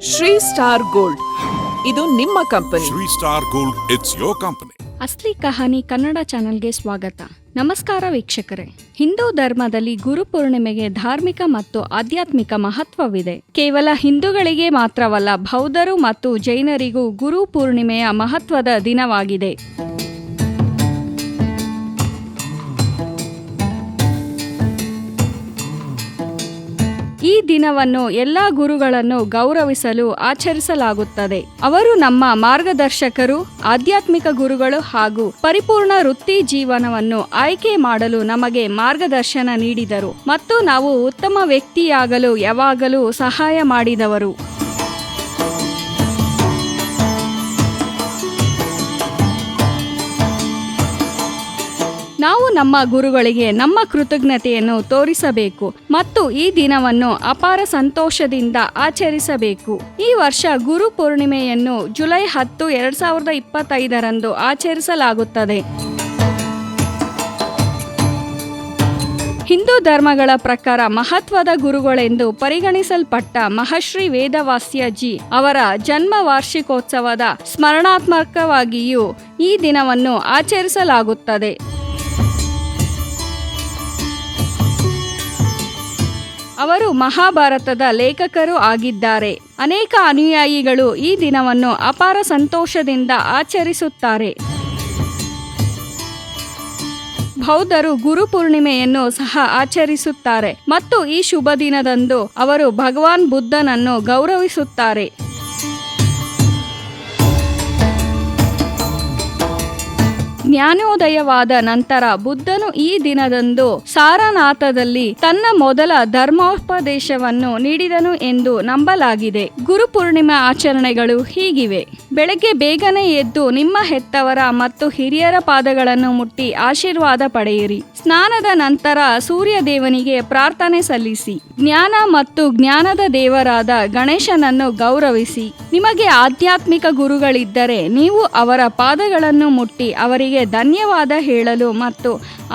Shri star gold. ಇದು ನಿಮ್ಮ company. Shri star gold it's your company Asli Kahani Kannada ಚಾನೆಲ್ಗೆ ಸ್ವಾಗತ. ನಮಸ್ಕಾರ ವೀಕ್ಷಕರೇ. ಹಿಂದೂ ಧರ್ಮದಲ್ಲಿ ಗುರು ಪೂರ್ಣಿಮೆಗೆ ಧಾರ್ಮಿಕ ಮತ್ತು ಆಧ್ಯಾತ್ಮಿಕ ಮಹತ್ವವಿದೆ. ಕೇವಲ ಹಿಂದೂಗಳಿಗೆ ಮಾತ್ರವಲ್ಲ ಬೌದ್ಧರು ಮತ್ತು ಜೈನರಿಗೂ ಗುರು ಪೂರ್ಣಿಮೆಯ ಮಹತ್ವದ ದಿನವಾಗಿದೆ. ದಿನವನ್ನು ಎಲ್ಲ ಗುರುಗಳನ್ನು ಗೌರವಿಸಲು ಆಚರಿಸಲಾಗುತ್ತದೆ. ಅವರು ನಮ್ಮ ಮಾರ್ಗದರ್ಶಕರು, ಆಧ್ಯಾತ್ಮಿಕ ಗುರುಗಳು ಹಾಗೂ ಪರಿಪೂರ್ಣ ವೃತ್ತಿ ಜೀವನವನ್ನು ಆಯ್ಕೆ ಮಾಡಲು ನಮಗೆ ಮಾರ್ಗದರ್ಶನ ನೀಡಿದರು ಮತ್ತು ನಾವು ಉತ್ತಮ ವ್ಯಕ್ತಿಯಾಗಲು ಯಾವಾಗಲೂ ಸಹಾಯ ಮಾಡಿದವರು. ನಾವು ನಮ್ಮ ಗುರುಗಳಿಗೆ ನಮ್ಮ ಕೃತಜ್ಞತೆಯನ್ನು ತೋರಿಸಬೇಕು ಮತ್ತು ಈ ದಿನವನ್ನು ಅಪಾರ ಸಂತೋಷದಿಂದ ಆಚರಿಸಬೇಕು. ಈ ವರ್ಷ ಗುರು ಪೂರ್ಣಿಮೆಯನ್ನು ಜುಲೈ ಹತ್ತು, ಎರಡ್ ಸಾವಿರದ ಇಪ್ಪತ್ತೈದರಂದು ಆಚರಿಸಲಾಗುತ್ತದೆ. ಹಿಂದೂ ಧರ್ಮಗಳ ಪ್ರಕಾರ ಮಹತ್ವದ ಗುರುಗಳೆಂದು ಪರಿಗಣಿಸಲ್ಪಟ್ಟ ಮಹರ್ಷಿ ವೇದವಾಸ್ಯ ಜಿ ಅವರ ಜನ್ಮ ವಾರ್ಷಿಕೋತ್ಸವದ ಸ್ಮರಣಾತ್ಮಕವಾಗಿಯೂ ಈ ದಿನವನ್ನು ಆಚರಿಸಲಾಗುತ್ತದೆ. ಅವರು ಮಹಾಭಾರತದ ಲೇಖಕರು ಆಗಿದ್ದಾರೆ. ಅನೇಕ ಅನುಯಾಯಿಗಳು ಈ ದಿನವನ್ನು ಅಪಾರ ಸಂತೋಷದಿಂದ ಆಚರಿಸುತ್ತಾರೆ. ಬೌದ್ಧರು ಗುರು ಪೂರ್ಣಿಮೆಯನ್ನು ಸಹ ಆಚರಿಸುತ್ತಾರೆ. ಮತ್ತು ಈ ಶುಭ ದಿನದಂದು ಅವರು ಭಗವಾನ್ ಬುದ್ಧನನ್ನು ಗೌರವಿಸುತ್ತಾರೆ. ಜ್ಞಾನೋದಯವಾದ ನಂತರ ಬುದ್ಧನು ಈ ದಿನದಂದು ಸಾರನಾಥದಲ್ಲಿ ತನ್ನ ಮೊದಲ ಧರ್ಮೋಪದೇಶವನ್ನು ನೀಡಿದನು ಎಂದು ನಂಬಲಾಗಿದೆ. ಗುರು ಪೂರ್ಣಿಮಾ ಆಚರಣೆಗಳು ಹೀಗಿವೆ. ಬೆಳಗ್ಗೆ ಬೇಗನೆ ಎದ್ದು ನಿಮ್ಮ ಹೆತ್ತವರ ಮತ್ತು ಹಿರಿಯರ ಪಾದಗಳನ್ನು ಮುಟ್ಟಿ ಆಶೀರ್ವಾದ ಪಡೆಯಿರಿ. ಸ್ನಾನದ ನಂತರ ಸೂರ್ಯ ದೇವನಿಗೆ ಪ್ರಾರ್ಥನೆ ಸಲ್ಲಿಸಿ. ಜ್ಞಾನ ಮತ್ತು ಜ್ಞಾನದ ದೇವರಾದ ಗಣೇಶನನ್ನು ಗೌರವಿಸಿ. ನಿಮಗೆ ಆಧ್ಯಾತ್ಮಿಕ ಗುರುಗಳಿದ್ದರೆ ನೀವು ಅವರ ಪಾದಗಳನ್ನು ಮುಟ್ಟಿ ಅವರಿಗೆ ಧನ್ಯವಾದ ಹೇಳಲು ಮತ್ತು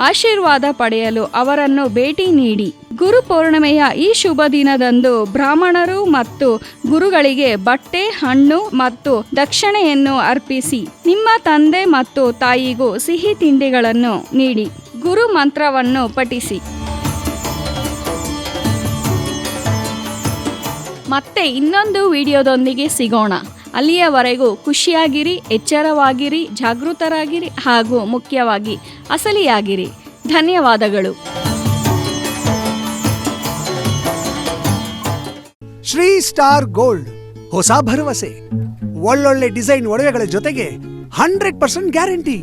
ಆಶೀರ್ವಾದ ಪಡೆಯಲು ಅವರನ್ನು ಭೇಟಿ ನೀಡಿ. ಗುರು ಪೌರ್ಣಿಮೆಯ ಈ ಶುಭ ದಿನದಂದು ಬ್ರಾಹ್ಮಣರು ಮತ್ತು ಗುರುಗಳಿಗೆ ಬಟ್ಟೆ, ಹಣ್ಣು ಮತ್ತು ದಕ್ಷಿಣೆಯನ್ನು ಅರ್ಪಿಸಿ ನಿಮ್ಮ ತಂದೆ ಮತ್ತು ತಾಯಿಗೂ ಸಿಹಿ ತಿಂಡಿಗಳನ್ನು ನೀಡಿ ಗುರು ಮಂತ್ರವನ್ನು ಪಠಿಸಿ. ಮತ್ತೆ ಇನ್ನೊಂದು ವಿಡಿಯೋದೊಂದಿಗೆ ಸಿಗೋಣ. ಅಲ್ಲಿಯವರೆಗೂ ಖುಷಿಯಾಗಿರಿ, ಎಚ್ಚರವಾಗಿರಿ, ಜಾಗೃತರಾಗಿರಿ ಹಾಗೂ ಮುಖ್ಯವಾಗಿ ಅಸಲಿಯಾಗಿರಿ. ಧನ್ಯವಾದಗಳು. ಶ್ರೀ ಸ್ಟಾರ್ ಗೋಲ್ಡ್, ಹೊಸ ಭರವಸೆ. ಒಳ್ಳೊಳ್ಳೆ ಡಿಸೈನ್ ಒಡವೆಗಳ ಜೊತೆಗೆ ಹಂಡ್ರೆಡ್ ಪರ್ಸೆಂಟ್ ಗ್ಯಾರಂಟಿ.